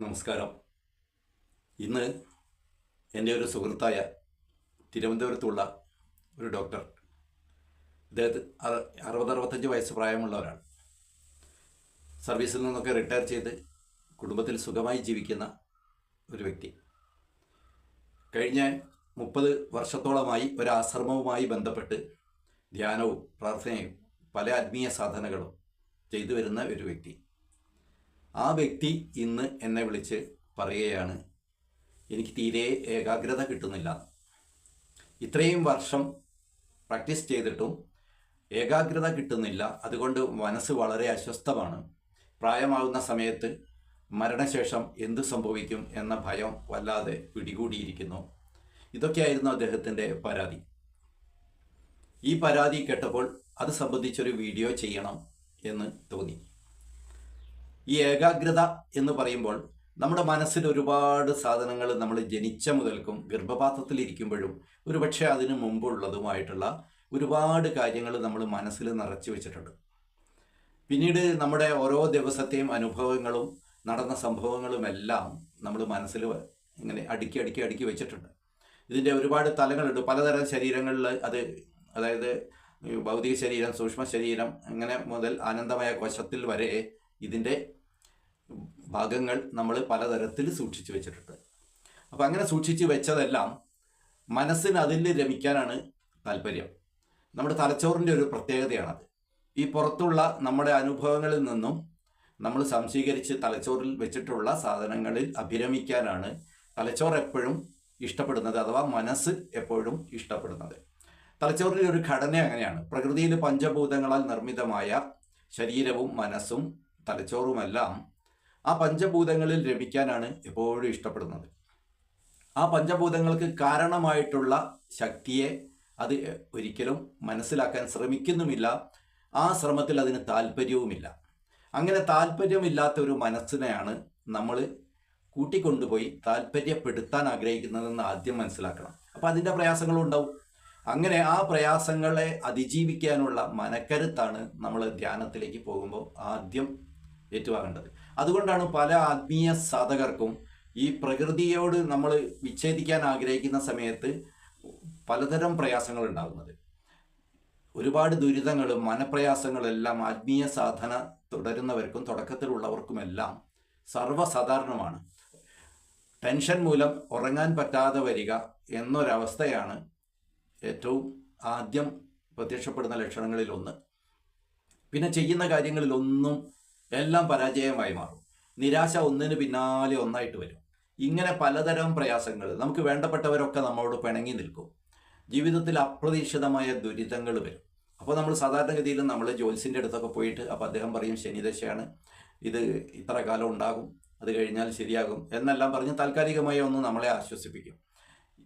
നമസ്കാരം. ഇന്ന് എന്റെ ഒരു സുഹൃത്തായ തിരുവനന്തപുരത്തുള്ള ഒരു ഡോക്ടർ. ഇദ്ദേഹത്ത് അറ- അറുപത് അറുപത്തഞ്ച് വയസ്സ് പ്രായമുള്ളവരാണ്. സർവീസിൽ നിന്നൊക്കെ റിട്ടയർ ചെയ്ത് കുടുംബത്തിൽ സുഖമായി ജീവിക്കുന്ന ഒരു വ്യക്തി. കഴിഞ്ഞ മുപ്പത് വർഷത്തോളമായി ഒരു ആശ്രമവുമായി ബന്ധപ്പെട്ട് ധ്യാനവും പ്രാർത്ഥനയും പല ആത്മീയ സാധനകളും ചെയ്തു വരുന്ന ഒരു വ്യക്തി. ആ വ്യക്തി ഇന്ന് എന്നെ വിളിച്ച് പറയുകയാണ് എനിക്ക് തീരെ ഏകാഗ്രത കിട്ടുന്നില്ല. ഇത്രയും വർഷം പ്രാക്ടീസ് ചെയ്തിട്ടും ഏകാഗ്രത കിട്ടുന്നില്ല. അതുകൊണ്ട് മനസ്സ് വളരെ അസ്വസ്ഥമാണ്. പ്രായമാകുന്ന സമയത്ത് മരണശേഷം എന്തു സംഭവിക്കും എന്ന ഭയം വല്ലാതെ പിടികൂടിയിരിക്കുന്നു. ഇതൊക്കെയായിരുന്നു അദ്ദേഹത്തിന്റെ പരാതി. ഈ പരാതി കേട്ടപ്പോൾ അത് സംബന്ധിച്ചൊരു വീഡിയോ ചെയ്യണം എന്ന് തോന്നി. ഈ ഏകാഗ്രത എന്ന് പറയുമ്പോൾ നമ്മുടെ മനസ്സിൽ ഒരുപാട് സാധനങ്ങൾ നമ്മൾ ജനിച്ച മുതൽക്കും ഗർഭപാത്രത്തിൽ ഇരിക്കുമ്പോഴും ഒരുപക്ഷെ അതിന് മുമ്പുള്ളതുമായിട്ടുള്ള ഒരുപാട് കാര്യങ്ങൾ നമ്മൾ മനസ്സിൽ നിറച്ചു വെച്ചിട്ടുണ്ട്. പിന്നീട് നമ്മുടെ ഓരോ ദിവസത്തെയും അനുഭവങ്ങളും നടന്ന സംഭവങ്ങളും എല്ലാം നമ്മൾ മനസ്സിൽ ഇങ്ങനെ അടുക്കി അടുക്കി അടുക്കി വെച്ചിട്ടുണ്ട്. ഇതിന്റെ ഒരുപാട് തലങ്ങളുണ്ട്. പലതരം ശരീരങ്ങളിൽ അത് അതായത് ഭൗതിക ശരീരം സൂക്ഷ്മ ശരീരം അങ്ങനെ മുതൽ ആനന്ദമായ കോശത്തിൽ വരെ ഇതിന്റെ ഭാഗങ്ങൾ നമ്മൾ പലതരത്തിൽ സൂക്ഷിച്ചു വെച്ചിട്ടുണ്ട്. അപ്പോൾ അങ്ങനെ സൂക്ഷിച്ചു വെച്ചതെല്ലാം മനസ്സിന് അതിൽ രമിക്കാനാണ് താല്പര്യം. നമ്മുടെ തലച്ചോറിന്റെ ഒരു പ്രത്യേകതയാണത്. ഈ പുറത്തുള്ള നമ്മുടെ അനുഭവങ്ങളിൽ നിന്നും നമ്മൾ സംശീകരിച്ച് തലച്ചോറിൽ വെച്ചിട്ടുള്ള സാധനങ്ങളിൽ അഭിരമിക്കാനാണ് തലച്ചോർ എപ്പോഴും ഇഷ്ടപ്പെടുന്നത് അഥവാ മനസ്സ് എപ്പോഴും ഇഷ്ടപ്പെടുന്നത്. തലച്ചോറിന്റെ ഒരു ഘടന അങ്ങനെയാണ്. പ്രകൃതിയിൽ പഞ്ചഭൂതങ്ങളാൽ നിർമ്മിതമായ ശരീരവും മനസ്സും തലച്ചോറുമെല്ലാം ആ പഞ്ചഭൂതങ്ങളിൽ രമിക്കാനാണ് എപ്പോഴും ഇഷ്ടപ്പെടുന്നത്. ആ പഞ്ചഭൂതങ്ങൾക്ക് കാരണമായിട്ടുള്ള ശക്തിയെ അത് ഒരിക്കലും മനസ്സിലാക്കാൻ ശ്രമിക്കുന്നുമില്ല. ആ ശ്രമത്തിൽ അതിന് താല്പര്യവുമില്ല. അങ്ങനെ താല്പര്യമില്ലാത്ത ഒരു മനസ്സിനെയാണ് നമ്മൾ കൂട്ടിക്കൊണ്ടുപോയി താല്പര്യപ്പെടുത്താൻ ആഗ്രഹിക്കുന്നതെന്ന് ആദ്യം മനസ്സിലാക്കണം. അപ്പോൾ അതിന്റെ പ്രയാസങ്ങളും ഉണ്ടാവും. അങ്ങനെ ആ പ്രയാസങ്ങളെ അതിജീവിക്കാനുള്ള മനക്കരുത്താണ് നമ്മൾ ധ്യാനത്തിലേക്ക് പോകുമ്പോൾ ആദ്യം ഏറ്റുവാങ്ങേണ്ടത്. അതുകൊണ്ടാണ് പല ആത്മീയ സാധകർക്കും ഈ പ്രകൃതിയോട് നമ്മൾ വിച്ഛേദിക്കാൻ ആഗ്രഹിക്കുന്ന സമയത്ത് പലതരം പ്രയാസങ്ങൾ ഉണ്ടാകുന്നത്. ഒരുപാട് ദുരിതങ്ങളും മനപ്രയാസങ്ങളെല്ലാം ആത്മീയ സാധന തുടരുന്നവർക്കും തുടക്കത്തിലുള്ളവർക്കുമെല്ലാം സർവസാധാരണമാണ്. ടെൻഷൻ മൂലം ഉറങ്ങാൻ പറ്റാതെ വരിക എന്നൊരവസ്ഥയാണ് ഏറ്റവും ആദ്യം പ്രത്യക്ഷപ്പെടുന്ന ലക്ഷണങ്ങളിലൊന്ന്. പിന്നെ ചെയ്യുന്ന കാര്യങ്ങളിലൊന്നും എല്ലാം പരാജയമായി മാറും. നിരാശ ഒന്നിന് പിന്നാലെ ഒന്നായിട്ട് വരും. ഇങ്ങനെ പലതരം പ്രയാസങ്ങൾ നമുക്ക് വേണ്ടപ്പെട്ടവരൊക്കെ നമ്മളോട് പിണങ്ങി നിൽക്കും. ജീവിതത്തിൽ അപ്രതീക്ഷിതമായ ദുരിതങ്ങൾ വരും. അപ്പോൾ നമ്മൾ സാധാരണഗതിയിൽ നമ്മൾ ജ്യോത്സ്യന്റെ അടുത്തൊക്കെ പോയിട്ട് അപ്പോൾ അദ്ദേഹം പറയും ശനിദശയാണ് ഇത് ഇത്ര കാലം ഉണ്ടാകും. അത് കഴിഞ്ഞാൽ ശരിയാകും. എന്നെല്ലാം പറഞ്ഞ് താൽക്കാലികമായി ഒന്ന് നമ്മളെ ആശ്വസിപ്പിക്കും.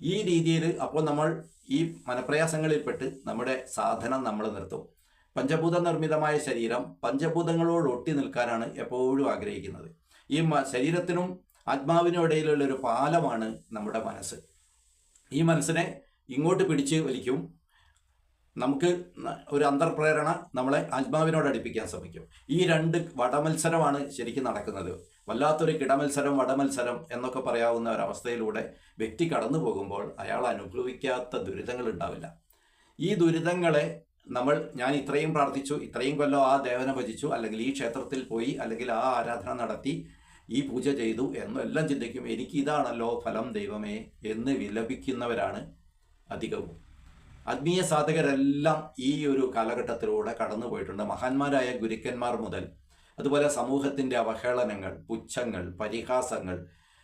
ഈ രീതിയിൽ അപ്പോൾ നമ്മൾ ഈ മനപ്രയാസങ്ങളിൽപ്പെട്ട് നമ്മുടെ സാധനം നമ്മൾ നിർത്തും. പഞ്ചഭൂത നിർമ്മിതമായ ശരീരം പഞ്ചഭൂതങ്ങളോട് ഒട്ടി നിൽക്കാനാണ് എപ്പോഴും ആഗ്രഹിക്കുന്നത്. ഈ ശരീരത്തിനും ആത്മാവിനും ഇടയിലുള്ള ഒരു പാലമാണ് നമ്മുടെ മനസ്സ്. ഈ മനസ്സിനെ ഇങ്ങോട്ട് പിടിച്ച് വലിക്കും. നമുക്ക് ഒരു അന്തർപ്രേരണ നമ്മളെ ആത്മാവിനോട് അടുപ്പിക്കാൻ ശ്രമിക്കും. ഈ രണ്ട് വടമത്സരമാണ് ശരിക്കും നടക്കുന്നത്. വല്ലാത്തൊരു കിടമത്സരം വടമത്സരം എന്നൊക്കെ പറയാവുന്ന ഒരവസ്ഥയിലൂടെ വ്യക്തി കടന്നു പോകുമ്പോൾ അയാൾ അനുഭവിക്കാത്ത ദുരിതങ്ങൾ ഉണ്ടാവില്ല. ഈ ദുരിതങ്ങളെ നമ്മൾ ഞാൻ ഇത്രയും പ്രാർത്ഥിച്ചു ഇത്രയും കൊല്ലം ആ ദേവനെ ഭജിച്ചു അല്ലെങ്കിൽ ഈ ക്ഷേത്രത്തിൽ പോയി അല്ലെങ്കിൽ ആ ആരാധന നടത്തി ഈ പൂജ ചെയ്തു എന്നെല്ലാം ചിന്തിക്കും എനിക്ക് ഇതാണല്ലോ ഫലം ദൈവമേ എന്ന് വിലപിക്കുന്നവരാണ് അധികവും. ആത്മീയ സാധകരെല്ലാം ഈ ഒരു കാലഘട്ടത്തിലൂടെ കടന്നു പോയിട്ടുണ്ട് മഹാന്മാരായ ഗുരുക്കന്മാർ മുതൽ അതുപോലെ സമൂഹത്തിന്റെ അവഹേളനങ്ങൾ പുച്ഛങ്ങൾ പരിഹാസങ്ങൾ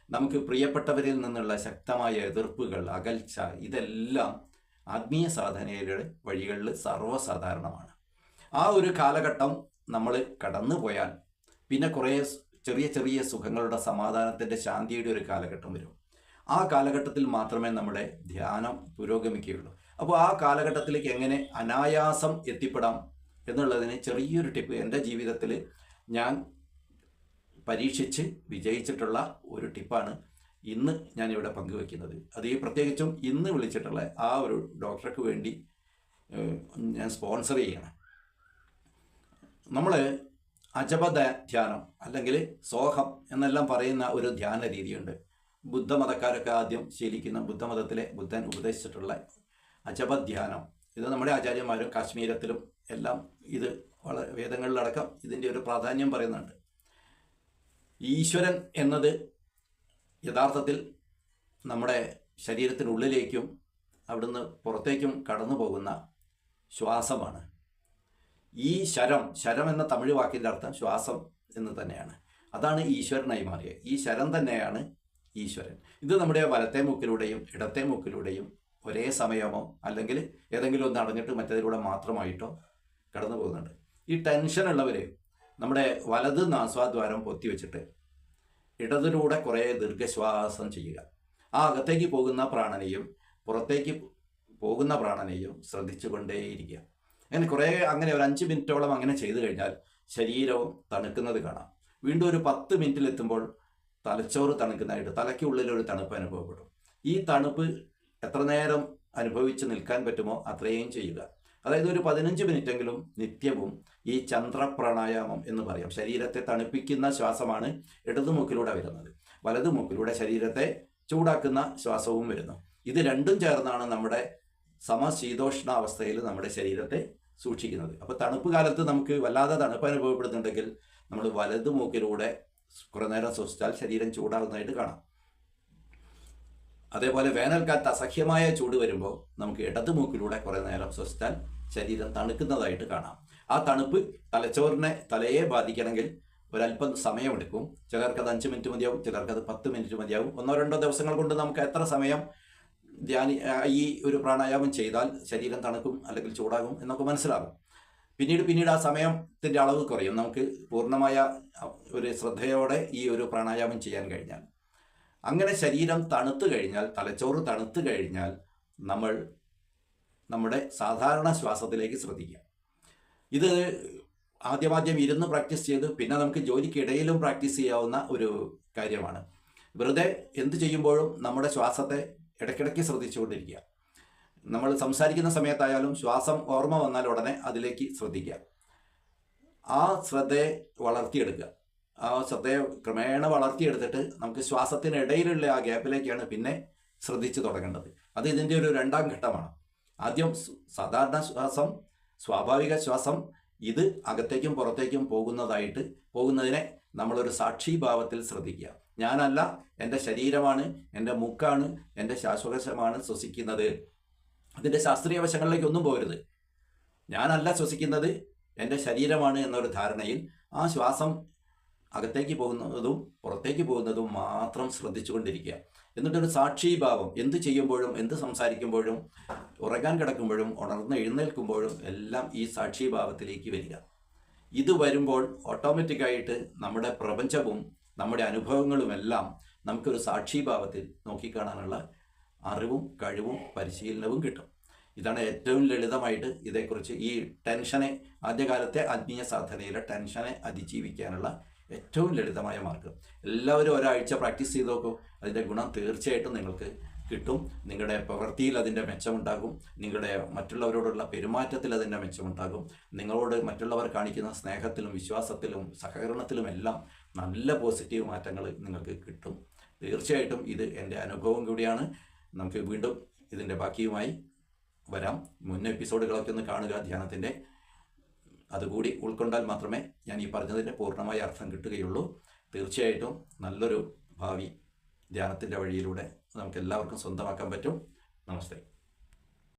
നമുക്ക് പ്രിയപ്പെട്ടവരിൽ നിന്നുള്ള ശക്തമായ എതിർപ്പുകൾ അകൽച്ച ഇതെല്ലാം ആത്മീയ സാധനയുടെ വഴികളിൽ സർവസാധാരണമാണ്. ആ ഒരു കാലഘട്ടം നമ്മൾ കടന്നു പോയാൽ പിന്നെ കുറേ ചെറിയ ചെറിയ സുഖങ്ങളുടെ സമാധാനത്തിന്റെ ശാന്തിയുടെ ഒരു കാലഘട്ടം വരും. ആ കാലഘട്ടത്തിൽ മാത്രമേ നമ്മുടെ ധ്യാനം പുരോഗമിക്കുകയുള്ളൂ. അപ്പോൾ ആ കാലഘട്ടത്തിലേക്ക് എങ്ങനെ അനായാസം എത്തിപ്പെടാം എന്നുള്ളതിന് ചെറിയൊരു ടിപ്പ് എന്റെ ജീവിതത്തിൽ ഞാൻ പരീക്ഷിച്ച് വിജയിച്ചിട്ടുള്ള ഒരു ടിപ്പാണ് ഇന്ന് ഞാനിവിടെ പങ്കുവെക്കുന്നത് അത് ഈ പ്രത്യേകിച്ചും ഇന്ന് വിളിച്ചിട്ടുള്ള ആ ഒരു ഡോക്ടർക്ക് വേണ്ടി ഞാൻ സ്പോൺസർ ചെയ്യണം. നമ്മൾ അജപദ ധ്യാനം അല്ലെങ്കിൽ സോഹം എന്നെല്ലാം പറയുന്ന ഒരു ധ്യാന രീതിയുണ്ട്. ബുദ്ധമതക്കാരൊക്കെ ആദ്യം ശീലിക്കുന്ന ബുദ്ധമതത്തിലെ ബുദ്ധൻ ഉപദേശിച്ചിട്ടുള്ള അജപധ്യാനം ഇത് നമ്മുടെ ആചാര്യന്മാരും കാശ്മീരത്തിലും എല്ലാം ഇത് വളരെ വേദങ്ങളിലടക്കം ഇതിന്റെ ഒരു പ്രാധാന്യം പറയുന്നുണ്ട്. ഈശ്വരൻ എന്നത് യഥാർത്ഥത്തിൽ നമ്മുടെ ശരീരത്തിനുള്ളിലേക്കും അവിടുന്ന് പുറത്തേക്കും കടന്നു പോകുന്ന ശ്വാസമാണ്. ഈ ശരം ശരം എന്ന തമിഴ് വാക്കിന്റെ അർത്ഥം ശ്വാസം എന്ന് തന്നെയാണ്. അതാണ് ഈശ്വരനായി മാറിയത് ഈ ശരം തന്നെയാണ് ഈശ്വരൻ. ഇത് നമ്മുടെ വലത്തെ മൂക്കിലൂടെയും ഇടത്തെ മൂക്കിലൂടെയും ഒരേ സമയമോ അല്ലെങ്കിൽ ഏതെങ്കിലും ഒന്ന് അടഞ്ഞിട്ട് മറ്റേതിലൂടെ മാത്രമായിട്ടോ കടന്നു പോകുന്നുണ്ട്. ഈ ടെൻഷൻ ഉള്ളവർ നമ്മുടെ വലത് നാസ്വാദ്വാരം പൊത്തിവെച്ചിട്ട് ഇടതിലൂടെ കുറേ ദീർഘശ്വാസം ചെയ്യുക. ആ അകത്തേക്ക് പോകുന്ന പ്രാണനെയും പുറത്തേക്ക് പോകുന്ന പ്രാണനെയും ശ്രദ്ധിച്ചുകൊണ്ടേയിരിക്കുക. അങ്ങനെ കുറേ അങ്ങനെ ഒരു അഞ്ച് മിനിറ്റോളം അങ്ങനെ ചെയ്തു കഴിഞ്ഞാൽ ശരീരവും തണുക്കുന്നത് കാണാം. വീണ്ടും ഒരു പത്ത് മിനിറ്റിലെത്തുമ്പോൾ തലച്ചോറ് തണുക്കുന്നതായിട്ട് തലയ്ക്കുള്ളിൽ ഒരു തണുപ്പ് അനുഭവപ്പെടും. ഈ തണുപ്പ് എത്ര നേരം അനുഭവിച്ച് നിൽക്കാൻ പറ്റുമോ അത്രയും ചെയ്യുക. അതായത് ഒരു പതിനഞ്ച് മിനിറ്റെങ്കിലും നിത്യവും ഈ ചന്ദ്രപ്രാണായാമം എന്ന് പറയാം. ശരീരത്തെ തണുപ്പിക്കുന്ന ശ്വാസമാണ് ഇടതുമുക്കിലൂടെ വരുന്നത്. വലതുമുക്കിലൂടെ ശരീരത്തെ ചൂടാക്കുന്ന ശ്വാസവും വരുന്നു. ഇത് രണ്ടും ചേർന്നാണ് നമ്മുടെ സമശീതോഷ്ണ അവസ്ഥയിൽ നമ്മുടെ ശരീരത്തെ സൂക്ഷിക്കുന്നത്. അപ്പോൾ തണുപ്പ് കാലത്ത് നമുക്ക് വല്ലാതെ തണുപ്പ് അനുഭവപ്പെടുന്നുണ്ടെങ്കിൽ നമ്മൾ വലതു മൂക്കിലൂടെ കുറേ നേരം ശ്വസിച്ചാൽ ശരീരം ചൂടാകുന്നതായിട്ട് കാണാം. അതേപോലെ വേനൽക്കാലത്ത് അസഹ്യമായ ചൂട് വരുമ്പോൾ നമുക്ക് ഇടതു മൂക്കിലൂടെ കുറേ നേരം ശ്വസിച്ചാൽ ശരീരം തണുക്കുന്നതായിട്ട് കാണാം. ആ തണുപ്പ് തലച്ചോറിനെ തലയെ ബാധിക്കണമെങ്കിൽ ഒരല്പം സമയമെടുക്കും. ചിലർക്ക് അത് അഞ്ച് മിനിറ്റ് മതിയാവും ചിലർക്കത് പത്ത് മിനിറ്റ് മതിയാവും. ഒന്നോ രണ്ടോ ദിവസങ്ങൾ കൊണ്ട് നമുക്ക് എത്ര സമയം ധ്യാനി ഈ ഒരു പ്രാണായാമം ചെയ്താൽ ശരീരം തണുക്കും അല്ലെങ്കിൽ ചൂടാകും എന്നൊക്കെ മനസ്സിലാകും. പിന്നീട് പിന്നീട് ആ സമയത്തിന്റെ അളവ് കുറയും. നമുക്ക് പൂർണമായ ഒരു ശ്രദ്ധയോടെ ഈ ഒരു പ്രാണായാമം ചെയ്യാൻ കഴിഞ്ഞാൽ. അങ്ങനെ ശരീരം തണുത്തു കഴിഞ്ഞാൽ തലച്ചോറ് തണുത്തു കഴിഞ്ഞാൽ നമ്മൾ നമ്മുടെ സാധാരണ ശ്വാസത്തിലേക്ക് ശ്രദ്ധിക്കുക ഇത് ആദ്യമാദ്യം ഇരുന്ന് പ്രാക്ടീസ് ചെയ്ത് പിന്നെ നമുക്ക് ജോലിക്കിടയിലും പ്രാക്ടീസ് ചെയ്യാവുന്ന ഒരു കാര്യമാണ്. വെറുതെ എന്ത് ചെയ്യുമ്പോഴും നമ്മുടെ ശ്വാസത്തെ ഇടയ്ക്കിടയ്ക്ക് ശ്രദ്ധിച്ചുകൊണ്ടിരിക്കുക. നമ്മൾ സംസാരിക്കുന്ന സമയത്തായാലും ശ്വാസം ഓർമ്മ വന്നാൽ ഉടനെ അതിലേക്ക് ശ്രദ്ധിക്കുക. ആ ശ്രദ്ധയെ വളർത്തിയെടുക്കുക. ആ ശ്രദ്ധയെ ക്രമേണ വളർത്തിയെടുത്തിട്ട് നമുക്ക് ശ്വാസത്തിനിടയിലുള്ള ആ ഗ്യാപ്പിലേക്കാണ് പിന്നെ ശ്രദ്ധിച്ചു തുടങ്ങേണ്ടത്. അത് ഇതിന്റെ ഒരു രണ്ടാം ഘട്ടമാണ്. ആദ്യം സാധാരണ ശ്വാസം സ്വാഭാവിക ശ്വാസം ഇത് അകത്തേക്കും പുറത്തേക്കും പോകുന്നതായിട്ട് പോകുന്നതിനെ നമ്മളൊരു സാക്ഷിഭാവത്തിൽ ശ്രദ്ധിക്കുക. ഞാനല്ല എന്റെ ശരീരമാണ് എന്റെ മുക്കാണ് എന്റെ ശ്വാസകോശമാണ് ശ്വസിക്കുന്നത്. അതിന്റെ ശാസ്ത്രീയ വശങ്ങളിലേക്ക് ഒന്നും പോരുത് ഞാനല്ല ശ്വസിക്കുന്നത് എന്റെ ശരീരമാണ് എന്നൊരു ധാരണയിൽ ആ ശ്വാസം അകത്തേക്ക് പോകുന്നതും പുറത്തേക്ക് പോകുന്നതും മാത്രം ശ്രദ്ധിച്ചുകൊണ്ടിരിക്കുക. എന്നിട്ടൊരു സാക്ഷിഭാവം എന്ത് ചെയ്യുമ്പോഴും എന്ത് സംസാരിക്കുമ്പോഴും ഉറങ്ങാൻ കിടക്കുമ്പോഴും ഉണർന്ന് എഴുന്നേൽക്കുമ്പോഴും എല്ലാം ഈ സാക്ഷിഭാവത്തിലേക്ക് വരിക. ഇത് വരുമ്പോൾ ഓട്ടോമാറ്റിക്കായിട്ട് നമ്മുടെ പ്രപഞ്ചവും നമ്മുടെ അനുഭവങ്ങളുമെല്ലാം നമുക്കൊരു സാക്ഷിഭാവത്തിൽ നോക്കിക്കാണാനുള്ള അറിവും കഴിവും പരിശീലനവും കിട്ടും. ഇതാണ് ഏറ്റവും ലളിതമായിട്ട് ഇതേക്കുറിച്ച് ഈ ടെൻഷനെ ആദ്യകാലത്തെ ആത്മീയ സാധനയിലെ ടെൻഷനെ അതിജീവിക്കാനുള്ള ഏറ്റവും ലളിതമായ മാർഗം. എല്ലാവരും ഒരാഴ്ച പ്രാക്ടീസ് ചെയ്ത് നോക്കൂ. അതിന്റെ ഗുണം തീർച്ചയായിട്ടും നിങ്ങൾക്ക് കിട്ടും. നിങ്ങളുടെ പ്രവൃത്തിയിൽ അതിന്റെ മെച്ചമുണ്ടാകും. നിങ്ങളുടെ മറ്റുള്ളവരോടുള്ള പെരുമാറ്റത്തിൽ അതിന്റെ മെച്ചമുണ്ടാകും. നിങ്ങളോട് മറ്റുള്ളവർ കാണിക്കുന്ന സ്നേഹത്തിലും വിശ്വാസത്തിലും സഹകരണത്തിലും എല്ലാം നല്ല പോസിറ്റീവ് മാറ്റങ്ങൾ നിങ്ങൾക്ക് കിട്ടും. തീർച്ചയായിട്ടും ഇത് എന്റെ അനുഭവം കൂടിയാണ്. നമുക്ക് വീണ്ടും ഇതിന്റെ ബാക്കിയുമായി വരാം. മുൻ എപ്പിസോഡുകളൊക്കെ ഒന്ന് കാണുക. ധ്യാനത്തിന്റെ അതുകൂടി ഉൾക്കൊണ്ടാൽ മാത്രമേ ഞാൻ ഈ പറഞ്ഞതിന്റെ പൂർണമായ അർത്ഥം കിട്ടുകയുള്ളൂ. തീർച്ചയായിട്ടും നല്ലൊരു ഭാവി ധ്യാനത്തിന്റെ വഴിയിലൂടെ നമുക്ക് എല്ലാവർക്കും സ്വന്തമാക്കാൻ പറ്റും. നമസ്തേ.